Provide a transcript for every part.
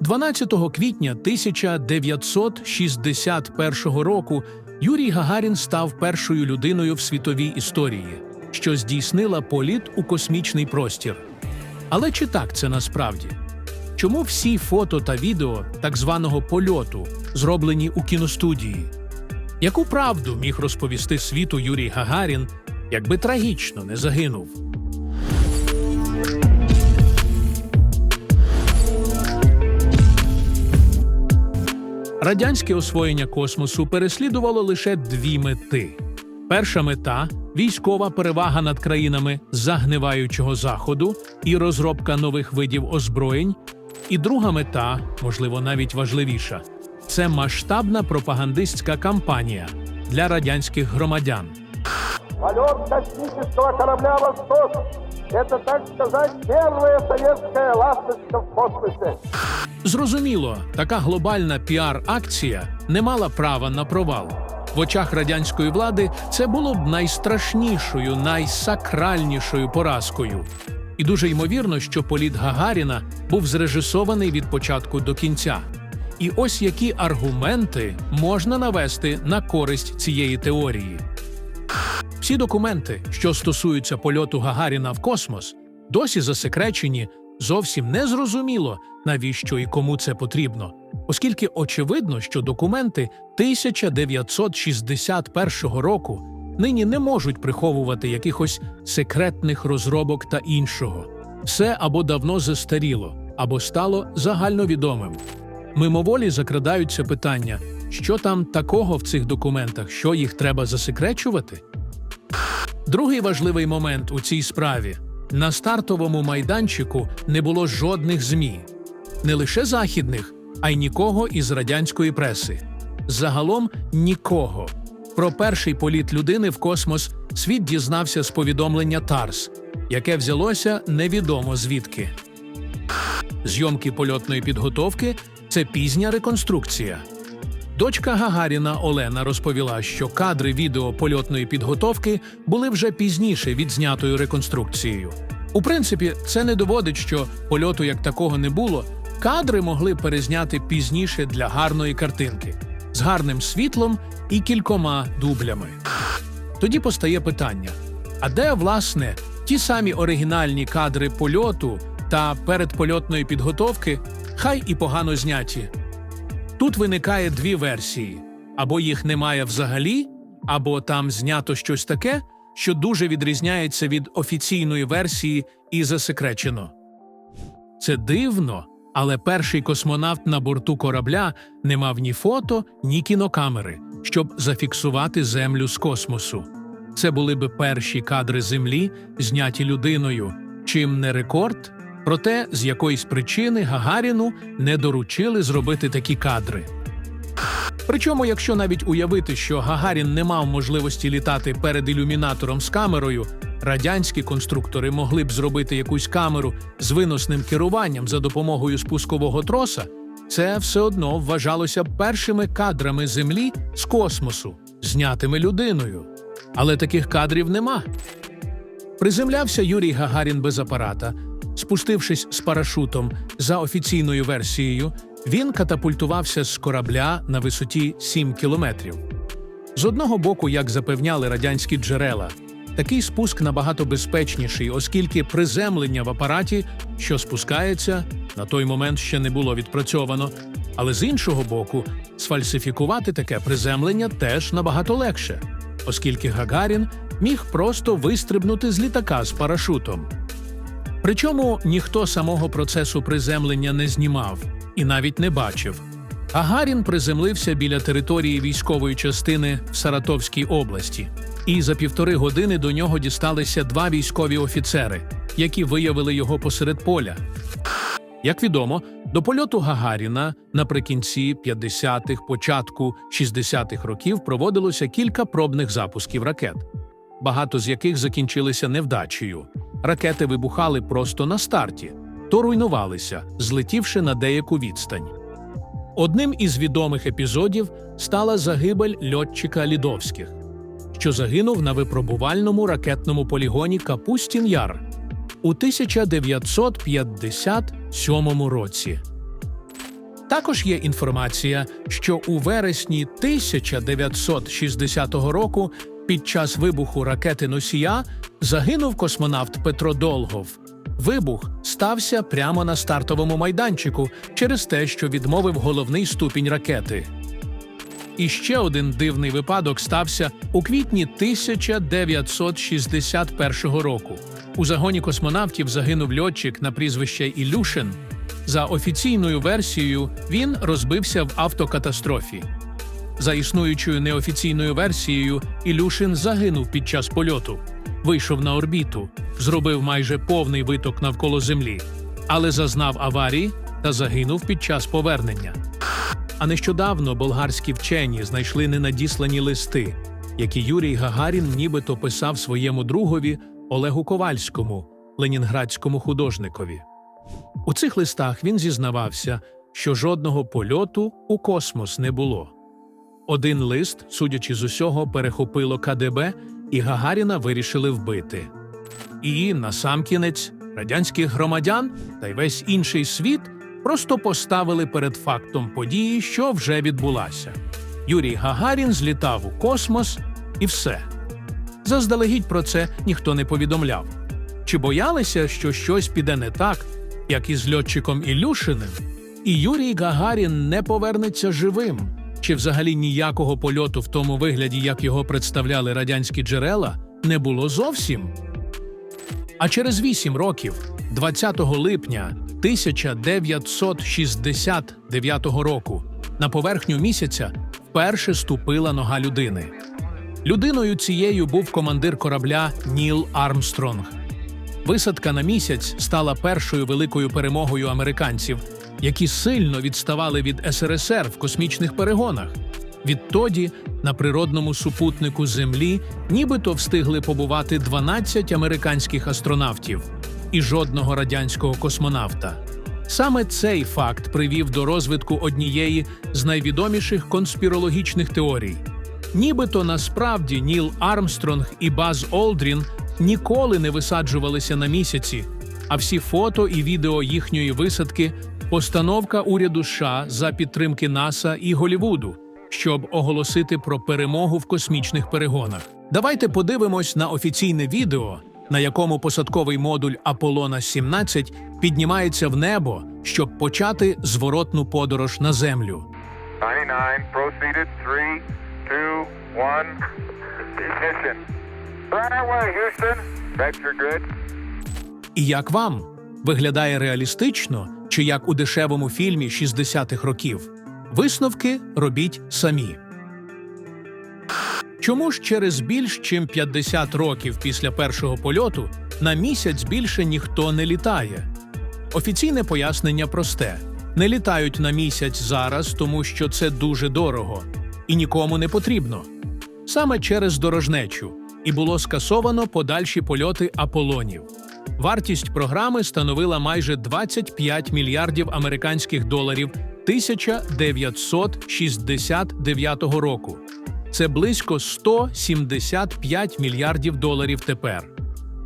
12 квітня 1961 року Юрій Гагарін став першою людиною в світовій історії, що здійснила політ у космічний простір. Але чи так це насправді? Чому всі фото та відео так званого польоту зроблені у кіностудії? Яку правду міг розповісти світу Юрій Гагарін, якби трагічно не загинув? Радянське освоєння космосу переслідувало лише дві мети: перша мета військова перевага над країнами загниваючого заходу і розробка нових видів озброєнь. І друга мета, можливо, навіть важливіша, це масштабна пропагандистська кампанія для радянських громадян. Полет космического корабля «Восток» — это, так сказать, первая советская ласточка в космосе. Зрозуміло, така глобальна піар-акція не мала права на провал. В очах радянської влади це було б найстрашнішою, найсакральнішою поразкою. І дуже ймовірно, що політ Гагаріна був зрежисований від початку до кінця. І ось які аргументи можна навести на користь цієї теорії. Всі документи, що стосуються польоту Гагаріна в космос, досі засекречені, зовсім не зрозуміло, навіщо і кому це потрібно, оскільки очевидно, що документи 1961 року нині не можуть приховувати якихось секретних розробок та іншого. Все або давно застаріло, або стало загальновідомим. Мимоволі закрадаються питання, що там такого в цих документах, що їх треба засекречувати? Другий важливий момент у цій справі на стартовому майданчику не було жодних ЗМІ, не лише західних, а й нікого із радянської преси. Загалом нікого. Про перший політ людини в космос світ дізнався з повідомлення ТАРС, яке взялося невідомо звідки. Зйомки польотної підготовки це пізня реконструкція. Дочка Гагаріна Олена розповіла, що кадри відео польотної підготовки були вже пізніше відзнятою реконструкцією. У принципі, це не доводить, що польоту як такого не було. Кадри могли перезняти пізніше для гарної картинки з гарним світлом і кількома дублями. Тоді постає питання: а де, власне, ті самі оригінальні кадри польоту та передпольотної підготовки, хай і погано зняті? Тут виникає дві версії: або їх немає взагалі, або там знято щось таке, що дуже відрізняється від офіційної версії і засекречено. Це дивно, але перший космонавт на борту корабля не мав ні фото, ні кінокамери, щоб зафіксувати Землю з космосу. Це були би перші кадри Землі, зняті людиною, чим не рекорд. Проте з якоїсь причини Гагаріну не доручили зробити такі кадри. Причому, якщо навіть уявити, що Гагарін не мав можливості літати перед ілюмінатором з камерою, радянські конструктори могли б зробити якусь камеру з виносним керуванням за допомогою спускового троса, це все одно вважалося б першими кадрами Землі з космосу, знятими людиною. Але таких кадрів нема. Приземлявся Юрій Гагарін без апарата. Спустившись з парашутом за офіційною версією, він катапультувався з корабля на висоті 7 кілометрів. З одного боку, як запевняли радянські джерела, такий спуск набагато безпечніший, оскільки приземлення в апараті, що спускається, на той момент ще не було відпрацьовано. Але з іншого боку, сфальсифікувати таке приземлення теж набагато легше, оскільки Гагарін міг просто вистрибнути з літака з парашутом. Причому ніхто самого процесу приземлення не знімав і навіть не бачив. Гагарін приземлився біля території військової частини в Саратовській області, і за півтори години до нього дісталися два військові офіцери, які виявили його посеред поля. Як відомо, до польоту Гагаріна наприкінці 50-х, початку 60-х років проводилося кілька пробних запусків ракет, багато з яких закінчилися невдачею. Ракети вибухали просто на старті, то руйнувалися, злетівши на деяку відстань. Одним із відомих епізодів стала загибель льотчика Лідовських, що загинув на випробувальному ракетному полігоні Капустін Яр у 1957 році. Також є інформація, що у вересні 1960 року під час вибуху ракети носія загинув космонавт Петро Долгов. Вибух стався прямо на стартовому майданчику через те, що відмовив головний ступінь ракети. І ще один дивний випадок стався у квітні 1961 року. У загоні космонавтів загинув льотчик на прізвище Ілюшин. За офіційною версією, він розбився в автокатастрофі. За існуючою неофіційною версією, Ілюшин загинув під час польоту, вийшов на орбіту, зробив майже повний виток навколо Землі, але зазнав аварії та загинув під час повернення. А нещодавно болгарські вчені знайшли ненадіслані листи, які Юрій Гагарін нібито писав своєму другові Олегу Ковальському, ленінградському художникові. У цих листах він зізнавався, що жодного польоту у космос не було. Один лист, судячи з усього, перехопило КДБ, і Гагаріна вирішили вбити. І, насамкінець, радянських громадян та й весь інший світ просто поставили перед фактом події, що вже відбулася. Юрій Гагарін злітав у космос і все. Заздалегідь про це ніхто не повідомляв. Чи боялися, що щось піде не так, як із льотчиком Ілюшиним, і Юрій Гагарін не повернеться живим? Чи взагалі ніякого польоту в тому вигляді, як його представляли радянські джерела, не було зовсім? А через вісім років, 20 липня 1969 року, на поверхню місяця вперше ступила нога людини. Людиною цією був командир корабля Ніл Армстронг. Висадка на місяць стала першою великою перемогою американців, які сильно відставали від СРСР в космічних перегонах. Відтоді на природному супутнику Землі нібито встигли побувати 12 американських астронавтів і жодного радянського космонавта. Саме цей факт привів до розвитку однієї з найвідоміших конспірологічних теорій. Нібито насправді Ніл Армстронг і Баз Олдрін ніколи не висаджувалися на місяці, а всі фото і відео їхньої висадки постановка уряду США за підтримки НАСА і Голівуду, щоб оголосити про перемогу в космічних перегонах. Давайте подивимось на офіційне відео, на якому посадковий модуль Аполлона 17 піднімається в небо, щоб почати зворотну подорож на землю. 99 proceeded. Three, two, one. Ignition. Right away, Houston. Vector good. І як вам виглядає реалістично чи як у дешевому фільмі 60-х років? Висновки робіть самі. Чому ж через більш чим 50 років після першого польоту на місяць більше ніхто не літає? Офіційне пояснення просте: не літають на місяць зараз, тому що це дуже дорого і нікому не потрібно. Саме через дорожнечу і було скасовано подальші польоти Аполлонів. Вартість програми становила майже 25 мільярдів американських доларів 1969 року. Це близько 175 мільярдів доларів тепер.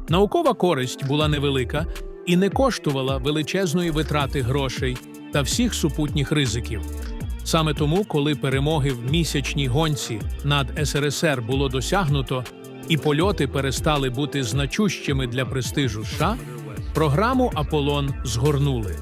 Наукова користь була невелика і не коштувала величезної витрати грошей та всіх супутніх ризиків. Саме тому, коли перемоги в місячній гонці над СРСР було досягнуто, і польоти перестали бути значущими для престижу США, програму Аполлон згорнули.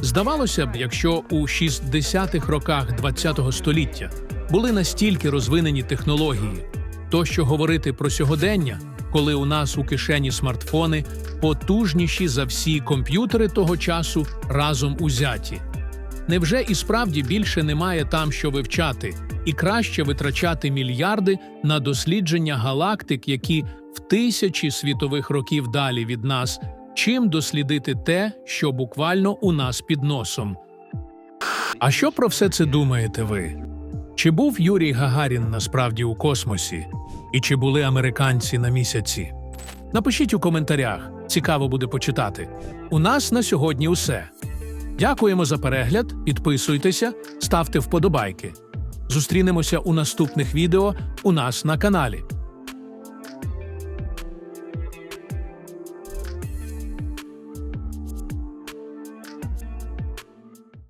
Здавалося б, якщо у 60-х роках ХХ століття були настільки розвинені технології, то що говорити про сьогодення, коли у нас у кишені смартфони потужніші за всі комп'ютери того часу разом узяті. Невже і справді більше немає там що вивчати, і краще витрачати мільярди на дослідження галактик, які в тисячі світових років далі від нас, чим дослідити те, що буквально у нас під носом? А що про все це думаєте ви? Чи був Юрій Гагарін насправді у космосі? І чи були американці на місяці? Напишіть у коментарях, цікаво буде почитати. У нас на сьогодні усе. Дякуємо за перегляд, підписуйтеся, ставте вподобайки. Зустрінемося у наступних відео у нас на каналі.